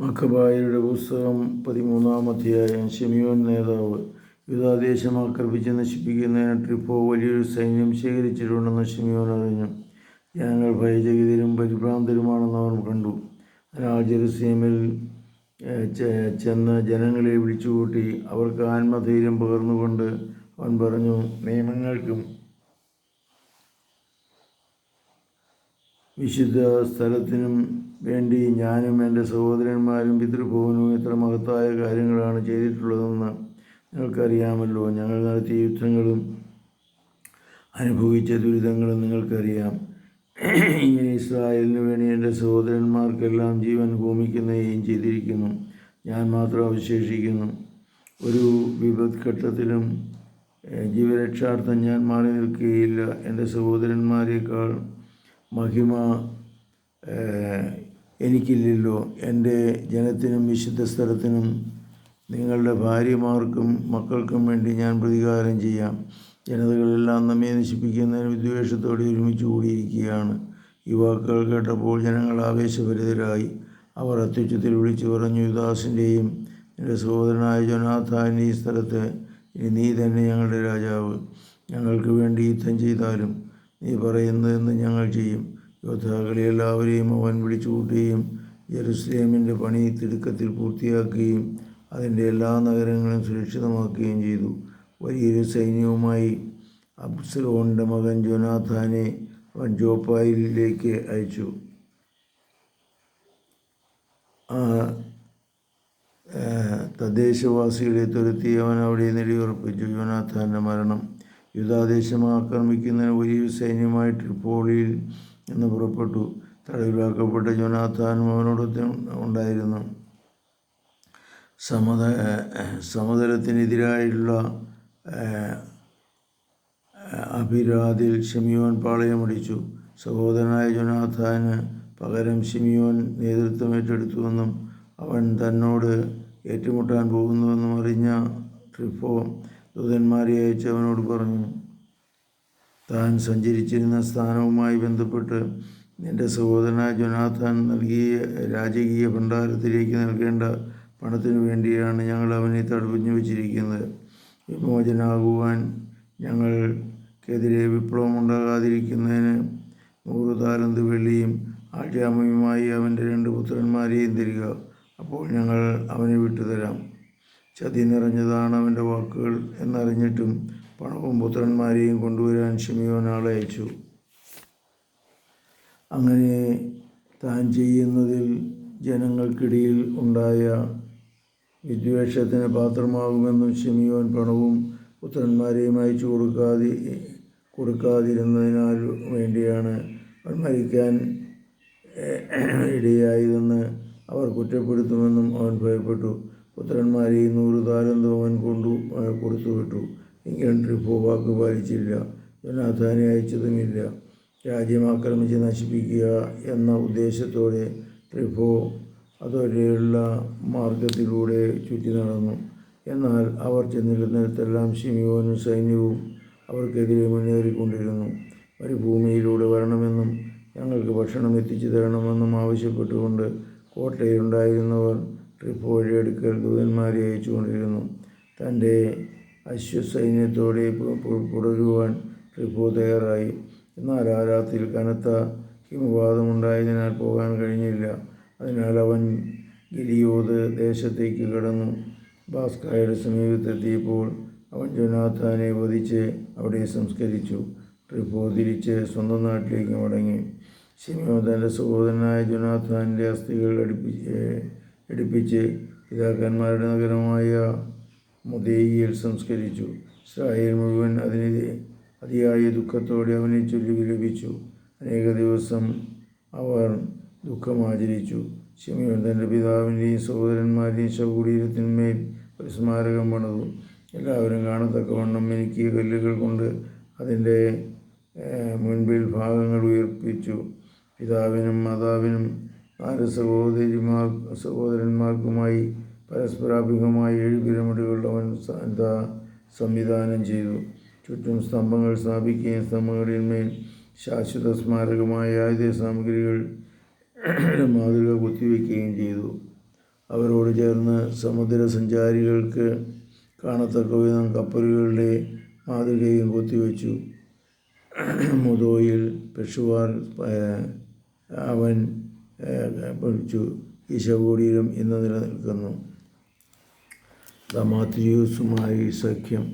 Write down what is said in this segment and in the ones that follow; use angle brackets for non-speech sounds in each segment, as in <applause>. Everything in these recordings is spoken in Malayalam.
മക്കബായരുടെ പുസ്തകം പതിമൂന്നാം അധ്യായം. ഷെമിയോൻ നേതാവ് യുദ്ധാദേശം ആക്രമിച്ച് നശിപ്പിക്കുന്നതിന് ട്രിപ്പോ വലിയൊരു സൈന്യം ശേഖരിച്ചിട്ടുണ്ടെന്ന് ഷെമിയോൻ അറിഞ്ഞു. ജനങ്ങൾ ഭയചകിതരും പരിഭ്രാന്തരുമാണെന്ന് അവർ കണ്ടു. ജെറുസലേമിൽ ചെന്ന് ജനങ്ങളെ വിളിച്ചുകൂട്ടി അവർക്ക് ആത്മധൈര്യം പകർന്നുകൊണ്ട് അവൻ പറഞ്ഞു നിയമങ്ങൾക്കും വിശുദ്ധ സ്ഥലത്തിനും വേണ്ടി ഞാനും എന്റെ സഹോദരന്മാരും പിതൃഭവനും ഇത്ര മഹത്തായ കാര്യങ്ങളാണ് ചെയ്തിട്ടുള്ളതെന്ന് നിങ്ങൾക്കറിയാമല്ലോ. ഞങ്ങൾ നടത്തിയ യുദ്ധങ്ങളും അനുഭവിച്ച ദുരിതങ്ങളും നിങ്ങൾക്കറിയാം. ഇങ്ങനെ ഇസ്രായേലിന് വേണ്ടി എന്റെ സഹോദരന്മാർക്കെല്ലാം ജീവൻ ഹോമിക്കുന്നതും ചെയ്തിരിക്കുന്നു. ഞാൻ മാത്രം അവശേഷിക്കുന്നു. ഒരു വിപത്ഘട്ടത്തിലും ഘട്ടത്തിലും ജീവരക്ഷാർത്ഥം ഞാൻ മാറി നിൽക്കുകയില്ല. എന്റെ സഹോദരന്മാരെക്കാൾ മഹിമ എനിക്കില്ലല്ലോ. എന്റെ ജനത്തിനും വിശുദ്ധ സ്ഥലത്തിനും നിങ്ങളുടെ ഭാര്യമാർക്കും മക്കൾക്കും വേണ്ടി ഞാൻ പ്രതികാരം ചെയ്യാം. ജനതകളെല്ലാം നമ്മെ നശിപ്പിക്കുന്നതിന് വിദ്വേഷത്തോടെ ഒരുമിച്ച് കൂടിയിരിക്കുകയാണ്. ഈ വാക്കുകൾ കേട്ടപ്പോൾ ജനങ്ങൾ ആവേശഭരിതരായി. അവർ അത്യുച്ചത്തിൽ വിളിച്ചു പറഞ്ഞു യുദാസിന്റെയും എന്റെ സഹോദരനായ ജൊനാഥാന്റെയും സ്ഥലത്ത് ഇനി നീ തന്നെ ഞങ്ങളുടെ രാജാവ്. ഞങ്ങൾക്ക് വേണ്ടി യുദ്ധം ചെയ്താലും നീ പറയുന്നതെന്ന് ഞങ്ങൾ ചെയ്യും. യോദ്ധാക്കളെ എല്ലാവരെയും അവൻ വിളിച്ചു കൂട്ടുകയും ജെറുസലേമിന്റെ പണി തിടുക്കത്തിൽ പൂർത്തിയാക്കുകയും അതിന്റെ എല്ലാ നഗരങ്ങളും സുരക്ഷിതമാക്കുകയും ചെയ്തു. വലിയൊരു സൈന്യവുമായി അബ്സലോണിന്റെ മകൻ ജോനാഥാനെ അവൻ ജോപ്പായിലേക്ക് അയച്ചു. തദ്ദേശവാസികളെ തുരത്തി അവൻ അവിടെ നിലയുറപ്പിച്ചു ജോനാഥാന്റെ മരണം യുദ്ധാദേശം ആക്രമിക്കുന്നതിന് വലിയ സൈന്യമായി ട്രിപ്പോളിയിൽ നിന്ന് പുറപ്പെട്ടു. തടവിലാക്കപ്പെട്ട ജോനാഥാനും അവനോടൊത്ത് ഉണ്ടായിരുന്നു. സമത സമതലത്തിനെതിരായുള്ള അഭിരാതിൽ ഷിമിയോൻ പാളയമടിച്ചു സഹോദരനായ ജോനാഥാന് പകരം ഷിമിയോൻ നേതൃത്വം ഏറ്റെടുത്തുവെന്നും അവൻ തന്നോട് ഏറ്റുമുട്ടാൻ പോകുന്നുവെന്നും അറിഞ്ഞ ട്രിഫോ ദൂതന്മാരെ അയച്ച് അവനോട് പറഞ്ഞു താൻ സഞ്ചരിച്ചിരുന്ന സ്ഥാനവുമായി ബന്ധപ്പെട്ട് നിന്റെ സഹോദരനായ ജൊനാഥാൻ നൽകിയ രാജകീയ ഭണ്ഡാരത്തിലേക്ക് നൽകേണ്ട പണത്തിനു വേണ്ടിയാണ് ഞങ്ങൾ അവനെ തടുപ്പിഞ്ഞു വച്ചിരിക്കുന്നത്. വിമോചനാകുവാൻ ഞങ്ങൾക്കെതിരെ വിപ്ലവം ഉണ്ടാകാതിരിക്കുന്നതിന് നൂറ് താലന്ത് വെള്ളിയും ആഴ്ചാമയുമായി അവന്റെ രണ്ട് പുത്രന്മാരെയും തരിക. അപ്പോൾ ഞങ്ങൾ അവനെ വിട്ടുതരാം. ചതി നിറഞ്ഞതാണ് അവന്റെ വാക്കുകൾ എന്നറിഞ്ഞിട്ടും പണവും പുത്രന്മാരെയും കൊണ്ടുവരാൻ ഷിമിയോൻ ആളെ അയച്ചു. അങ്ങനെ താൻ ചെയ്യുന്നതിൽ ജനങ്ങൾക്കിടയിൽ ഉണ്ടായ വിദ്വേഷത്തിന് പാത്രമാകുമെന്നും ഷിമിയോൻ പണവും പുത്രന്മാരെയും അയച്ചു കൊടുക്കാതി കൊടുക്കാതിരുന്നതിനാൽ വേണ്ടിയാണ് അവൻ മരിക്കാൻ ഇടയായതെന്ന് അവർ കുറ്റപ്പെടുത്തുമെന്നും അവൻ ഭയപ്പെട്ടു. പുത്രന്മാരെയും നൂറ് താരം അവൻ കൊണ്ടു കൊടുത്തു കൊടുത്തുവിട്ടു എങ്കിലും ട്രിപ്പോ വാക്ക് പാലിച്ചില്ല. ജനാഥാനെ അയച്ചതുമില്ല. രാജ്യം ആക്രമിച്ച് നശിപ്പിക്കുക എന്ന ഉദ്ദേശത്തോടെ ട്രിപ്പോ അതുവരെയുള്ള മാർഗത്തിലൂടെ ചുറ്റി നടന്നു. എന്നാൽ അവർ ചെന്നിരുന്നിടത്തെല്ലാം ഷിമിയോനും സൈന്യവും അവർക്കെതിരെ മുന്നേറിക്കൊണ്ടിരുന്നു. മരുഭൂമിയിലൂടെ വരണമെന്നും ഞങ്ങൾക്ക് ഭക്ഷണം എത്തിച്ചു തരണമെന്നും ആവശ്യപ്പെട്ടുകൊണ്ട് കോട്ടയിലുണ്ടായിരുന്നവർ ട്രിപ്പോയുടെ അടുക്കൽ ദൂതന്മാരെ അയച്ചുകൊണ്ടിരുന്നു. തന്റെ അശ്വസൈന്യത്തോടെ പുടരുവാൻ ട്രിപ്പോ തയ്യാറായി. എന്നാൽ ആ രാത്രിയിൽ കനത്ത ഹിമപാതമുണ്ടായതിനാൽ പോകാൻ കഴിഞ്ഞില്ല. അതിനാൽ അവൻ ഗിലിയോത് ദേശത്തേക്ക് കടന്നു. ബാസ്കായുടെ സമീപത്തെത്തിയപ്പോൾ അവൻ ജനാഥാനെ വധിച്ച് അവിടെ സംസ്കരിച്ചു. ട്രിപ്പോ തിരിച്ച് സ്വന്തം നാട്ടിലേക്ക് മടങ്ങി. ശനിയോ തന്റെ സഹോദരനായ ജുനാഥാന്റെ അസ്ഥികൾ അടുപ്പിച്ച് എടുപ്പിച്ച് പിതാക്കന്മാരുടെ നഗരമായ മുദേയിയിൽ സംസ്കരിച്ചു. ഇസ്രായേൽ മുഴുവൻ അതിനെ അതിയായ ദുഃഖത്തോടെ അവനെ ചൊല്ലി വിലപിച്ചു. അനേക ദിവസം അവർ ദുഃഖം ആചരിച്ചു ശിമയോൻ തന്റെ പിതാവിന്റെയും സഹോദരന്മാരുടെയും ശവകുടീരത്തിന്മേൽ ഒരു സ്മാരകം പണിതു. എല്ലാവരും കാണത്തക്കവണ്ണം എനിക്ക് കല്ലുകൾ കൊണ്ട് അതിന്റെ മുൻപിൽ ഭാഗങ്ങൾ ഉയർപ്പിച്ചു. പിതാവിനും മാതാവിനും നാല് സഹോദരിമാർ സഹോദരന്മാർക്കുമായി പരസ്പരാഭിമുഖമായി ഏഴ് പിരമിഡുകളുടെ അവൻ സംവിധാനം ചെയ്തു. ചുറ്റും സ്തംഭങ്ങൾ സ്ഥാപിക്കുകയും സ്തംഭങ്ങളിന്മേൽ ശാശ്വത സ്മാരകമായ ആയുധ സാമഗ്രികൾ <clears throat> മാതൃക കുത്തിവെക്കുകയും ചെയ്തു. അവരോട് ചേർന്ന് സമുദ്ര സഞ്ചാരികൾക്ക് കാണത്തക്ക വിധം കപ്പലുകളുടെ മാതൃകയും കുത്തിവെച്ചു. <clears throat> മുതോയിൽ പെഷുവാർ അവൻ ഏഹ്, പൊളിച്ചു ഈ ശവകുടീരം ഇന്ന് നിലനിൽക്കുന്നു. ദമാത്രിയൂസുമായി സഖ്യം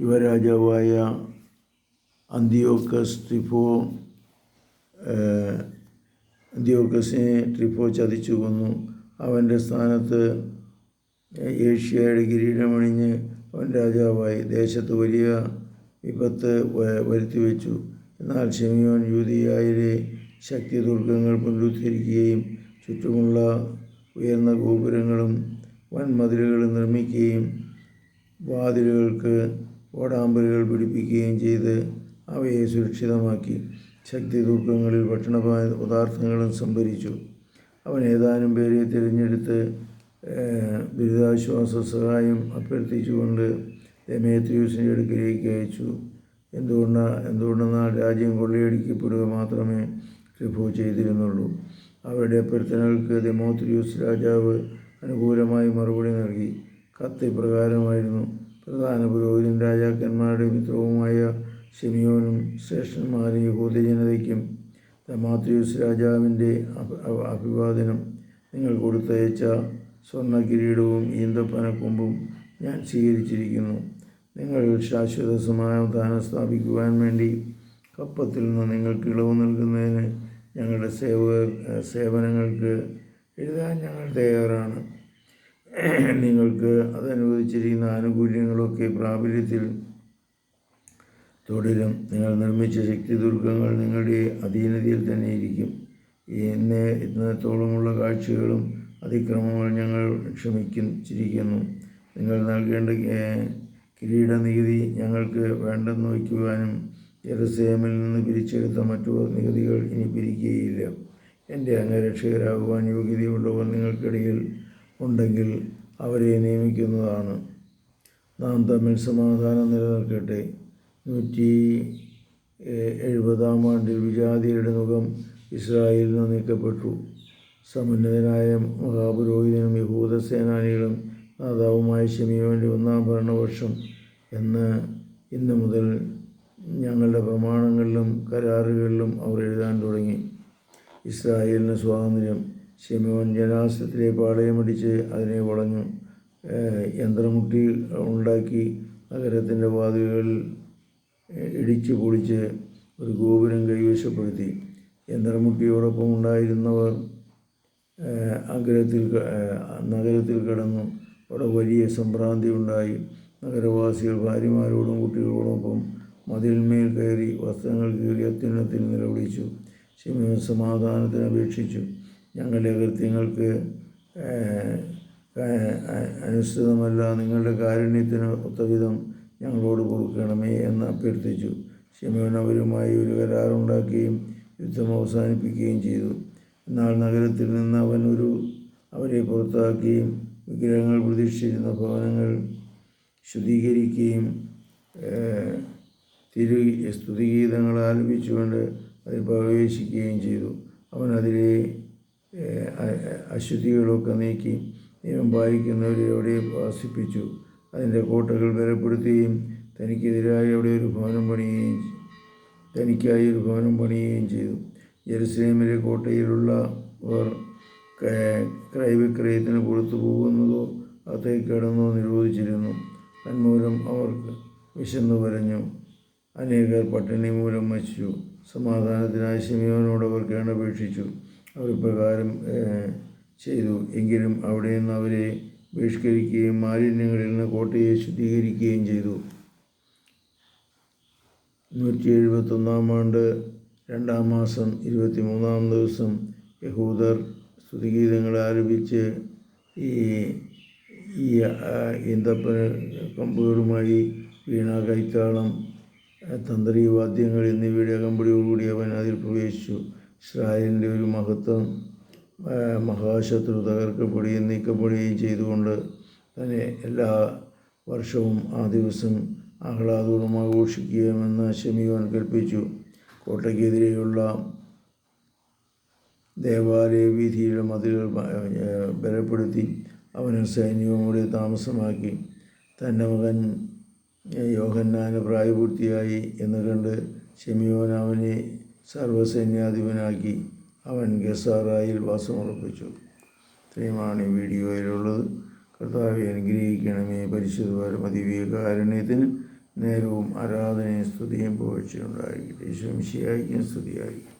യുവരാജാവായ അന്തിയോക്കസ് ട്രിഫോ അന്തിയോക്കസിനെ ട്രിഫോ ചതിച്ചു കൊന്നു. അവന്റെ സ്ഥാനത്ത് ഏഷ്യയുടെ കിരീടമണിഞ്ഞ് അവൻ രാജാവായി. ദേശത്ത് വലിയ വിപത്ത് വരുത്തിവെച്ചു. എന്നാൽ ഷെമിയോൻ യൂതിയായിലെ ശക്തി ദുർഗങ്ങൾ പുനരുദ്ധരിക്കുകയും ചുറ്റുമുള്ള ഉയർന്ന ഗോപുരങ്ങളും വൻമതിലുകളും നിർമ്മിക്കുകയും വാതിലുകൾക്ക് ഓടാമ്പലുകൾ പിടിപ്പിക്കുകയും ചെയ്ത് അവയെ സുരക്ഷിതമാക്കി. ശക്തി ദുർഗങ്ങളിൽ ഭക്ഷണ പദാർത്ഥങ്ങളും സംഭരിച്ചു. അവൻ ഏതാനും പേരെ തിരഞ്ഞെടുത്ത് ദുരിതാശ്വാസ സഹായം അഭ്യർത്ഥിച്ചുകൊണ്ട് ദമേത്രിയൂസിന്റെ അടുക്കിലേക്ക് അയച്ചു. എന്തുകൊണ്ടാണ് എന്തുകൊണ്ടെന്നാൽ രാജ്യം കൊള്ളയടിക്കപ്പെടുക മാത്രമേ ട്രിഫോ ചെയ്തിരുന്നുള്ളൂ. അവരുടെ അഭ്യർത്ഥനകൾക്ക് ദമോത്രിയൂസ് രാജാവ് അനുകൂലമായി മറുപടി നൽകി. കത്ത് ഇപ്രകാരമായിരുന്നു. പ്രധാന പുരോഹിതൻ രാജാക്കന്മാരുടെ മിത്രവുമായ ഷെമിയോനും ശ്രേഷ്ഠന്മാരും യഹൂദ ജനതയ്ക്കും ദമാത്രിയൂസ് രാജാവിന്റെ അഭി- അഭി- അഭിവാദനം. നിങ്ങൾ കൊടുത്തയച്ച സ്വർണ കിരീടവും ഈന്തപ്പനക്കൊമ്പും ഞാൻ സ്വീകരിച്ചിരിക്കുന്നു. നിങ്ങൾ ശാശ്വത സമാധാനം സ്ഥാപിക്കുവാൻ വേണ്ടി കപ്പത്തിൽ നിന്ന് നിങ്ങൾക്ക് ഇളവ് നൽകുന്നതിന് ഞങ്ങളുടെ സേവ സേവനങ്ങൾക്ക് എഴുതാൻ ഞങ്ങൾ തയ്യാറാണ്. നിങ്ങൾക്ക് അതനുവദിച്ചിരിക്കുന്ന ആനുകൂല്യങ്ങളൊക്കെ പ്രാബല്യത്തിൽ തുടരും. നിങ്ങൾ നിർമ്മിച്ച ശക്തി ദുർഗങ്ങൾ നിങ്ങളുടെ അധീനതയിൽ തന്നെ ഇരിക്കും. ഇന്ന് ഇന്നത്തോളമുള്ള കാഴ്ചകളും അതിക്രമങ്ങൾ ഞങ്ങൾ ക്ഷമിച്ചിരിക്കുന്നു. നിങ്ങൾ നൽകേണ്ട കിരീട നികുതി ഞങ്ങൾക്ക് വേണ്ടെന്ന് വയ്ക്കുവാനും ജെറുസലേമിൽ നിന്ന് പിരിച്ചെടുത്ത മറ്റു നികുതികൾ ഇനി പിരിക്കുകയില്ല എന്റെ അംഗരക്ഷകരാകുവാൻ യോഗ്യതയുള്ളവർ നിങ്ങൾക്കിടയിൽ ഉണ്ടെങ്കിൽ അവരെ നിയമിക്കുന്നതാണ്. നാം തമ്മിൽ സമാധാനം നിലനിർത്തട്ടെ നൂറ്റി എഴുപതാം ആണ്ടിൽ വിജാതിയുടെ മുഖം ഇസ്രായേലിൽ നിന്ന് നീക്കപ്പെട്ടു. സമുന്നതനായ മഹാപുരോഹിതനും യഹൂദ സേനാനികളും നേതാവുമായ ഷെമിയോന്റെ ഒന്നാം ഭരണവർഷം എന്ന് ഇന്ന് മുതൽ ഞങ്ങളുടെ പ്രമാണങ്ങളിലും കരാറുകളിലും അവർ എഴുതാൻ തുടങ്ങി. ഇസ്രായേലിന് സ്വാതന്ത്ര്യം. ഷെമിയോൻ ജനാസത്തിലെ പാളയമടിച്ച് അതിനെ വളഞ്ഞു. യന്ത്രമുട്ടി ഉണ്ടാക്കി നഗരത്തിന്റെ വാതിലുകളിൽ ഇടിച്ചു പൊളിച്ച് ഒരു ഗോപുരം കൈവശപ്പെടുത്തി. യന്ത്രമുട്ടിയോടൊപ്പം ഉണ്ടായിരുന്നവർ അഗ്രഹത്തിൽ നഗരത്തിൽ കടന്നു. അവിടെ വലിയ സംഭ്രാന്തി ഉണ്ടായി. നഗരവാസികൾ ഭാര്യമാരോടും കുട്ടികളോടൊപ്പം മതിലിന്മേൽ കയറി വസ്ത്രങ്ങൾ കീറി അത്യുന്നത്തിൽ നിലവിളിച്ചു. ശിമയോൻ സമാധാനത്തിന് അപേക്ഷിച്ചു. ഞങ്ങളുടെ കൃത്യങ്ങൾക്ക് അനുസൃതമല്ല നിങ്ങളുടെ കാരുണ്യത്തിന് ഒത്തവിധം ഞങ്ങളോട് കൊടുക്കണമേ എന്ന് അഭ്യർത്ഥിച്ചു. ശിമയോൻ അവരുമായി ഒരു കരാറുണ്ടാക്കുകയും യുദ്ധം അവസാനിപ്പിക്കുകയും ചെയ്തു. എന്നാൽ നഗരത്തിൽ നിന്ന് അവൻ ഒരു അവരെ പുറത്താക്കുകയും വിഗ്രഹങ്ങൾ പ്രതീക്ഷിച്ചിരുന്ന ഭവനങ്ങൾ ശുദ്ധീകരിക്കുകയും തിരു സ്തുതിഗീതങ്ങൾ ആലപിച്ചുകൊണ്ട് അതിൽ പ്രവേശിക്കുകയും ചെയ്തു. അവൻ അതിലെ അശ്വതികളൊക്കെ നീക്കി നിയമം പാലിക്കുന്നവരെ അവിടെ വാസിപ്പിച്ചു അതിന്റെ കോട്ടകൾ ബലപ്പെടുത്തുകയും തനിക്കെതിരായി അവിടെ ഒരു ഭവനം പണിയുകയും തനിക്കായി ഒരു ഭവനം പണിയുകയും ചെയ്തു. ജെറുസലേമിലെ കോട്ടയിലുള്ള അവർ ക്രയവിക്രയത്തിന് പുറത്തു പോകുന്നതോ അതേ കിടന്നോ നിരോധിച്ചിരുന്നു. തന്മൂലം അവർക്ക് വിശന്നു വരഞ്ഞു അനേകർ പട്ടിണി മൂലം മരിച്ചു. സമാധാനത്തിനായി ശിമിയോനോട് അവർ കേണപേക്ഷിച്ചു. അവർ പ്രകാരം ചെയ്തു. എങ്കിലും അവിടെ നിന്ന് അവരെ ബഹിഷ്കരിക്കുകയും മാലിന്യങ്ങളിൽ നിന്ന് കോട്ടയെ ശുദ്ധീകരിക്കുകയും ചെയ്തു. നൂറ്റി എഴുപത്തൊന്നാം ആണ്ട് രണ്ടാം മാസം ഇരുപത്തി മൂന്നാം ദിവസം യഹൂദർ സ്തുതിഗീതങ്ങൾ ആരംഭിച്ച് ഈ ഈ ഇന്തപ്പന കമ്പുകളുമായി വീണ കൈത്താളം ആ, തന്ത്രി വാദ്യങ്ങൾ എന്നിവയുടെ അകമ്പടിയോടുകൂടി അവൻ അതിൽ പ്രവേശിച്ചു. ഇസ്രായേലിന്റെ ഒരു മഹത്വം മഹാശത്രു തകർക്കപ്പെടുകയും നീക്കപ്പെടുകയും ചെയ്തുകൊണ്ട് തന്നെ എല്ലാ വർഷവും ആ ദിവസം ആഹ്ലാദപൂർവം ആഘോഷിക്കുകയുമെന്ന് ശമിയോൻ കൽപ്പിച്ചു. കോട്ടയ്ക്കെതിരെയുള്ള ദേവാലയ വീതിയുടെ മതിലുകൾ ബലപ്പെടുത്തി അവന് സൈന്യവും കൂടി താമസമാക്കി. തന്റെ മകൻ യോഹന്നാന് പ്രായപൂർത്തിയായി എന്ന് കണ്ട് ഷെമിയോൻ അവനെ സർവസൈന്യാധിപനാക്കി അവൻ ഗസാറായിൽ വാസമുറപ്പിച്ചു. ഇത്രയുമാണ് ഈ വീഡിയോയിലുള്ളത്. കർത്താവെ അനുഗ്രഹിക്കണമേ. പരിശുദ്ധ പരമദിവ്യ കാരുണ്യത്തിന് നേരവും ആരാധനയും സ്തുതിയും പോഴ്ചയുണ്ടായിരിക്കട്ടെ ഈശ്വംശിയായിരിക്കും സ്തുതിയായിരിക്കും